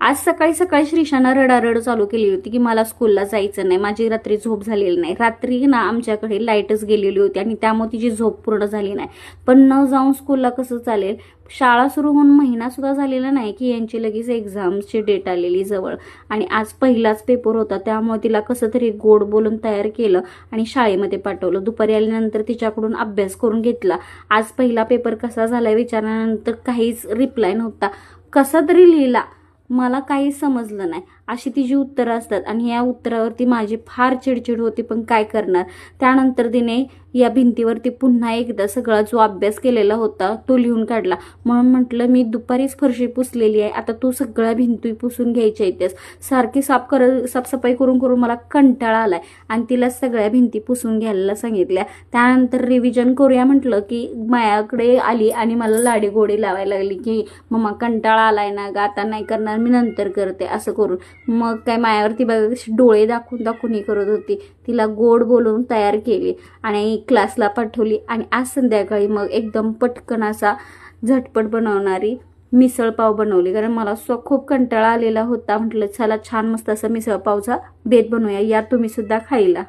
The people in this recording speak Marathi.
आज सकाळी सकाळी श्रीशानं रडारड चालू केली होती की मला स्कूलला जायचं नाही माझी रात्री झोप झालेली नाही. रात्री ना आमच्याकडे लाईटच गेलेली होती आणि त्यामुळे तिची झोप पूर्ण झाली नाही. पण न जाऊन स्कूलला कसं चालेल? शाळा सुरू होऊन महिना सुद्धा झालेला नाही की यांची लगेच एक्झामची डेट आलेली जवळ. आणि आज पहिलाच पेपर होता त्यामुळे तिला कसं तरी गोड बोलून तयार केलं आणि शाळेमध्ये पाठवलं. दुपारी आल्यानंतर तिच्याकडून अभ्यास करून घेतला. आज पहिला पेपर कसा झाला विचारल्यानंतर काहीच रिप्लाय नव्हता. कसा तरी लिहिला. मला काही समजलं नाही. अशी तिची उत्तरं असतात आणि या उत्तरावरती माझी फार चिडचिड होती पण काय करणार? त्यानंतर तिने या भिंतीवरती पुन्हा एकदा सगळा जो अभ्यास केलेला होता तो लिहून काढला. म्हणून म्हटलं मी दुपारीच फरशी पुसलेली आहे. आता तू सगळ्या भिंती पुसून घ्यायच्या इथेच. सारखी साफ कर साफसफाई करून करून मला कंटाळा आलाय. आणि तिला सगळ्या भिंती पुसून घ्यायला सांगितल्या. त्यानंतर रिव्हिजन करूया म्हटलं की मायाकडे आली आणि मला लाडी गोडी लावायला लागली की मम्मा कंटाळा आलाय ना ग आता नाही करणार मी नंतर करते असं करून. मग काय मायावरती बघा डोळे दाखवून दाखवून हे करत होती. तिला गोड बोलवून तयार केली आणि क्लासला पाठवली. आणि आज संध्याकाळी मग एकदम पटकन असा झटपट बनवणारी मिसळपाव बनवली. कारण मला स्व खूप कंटाळा आलेला होता. म्हटलं चला छान मस्त असा मिसळपावचा देत बेत बनवूया. या तुम्ही सुद्धा खायला.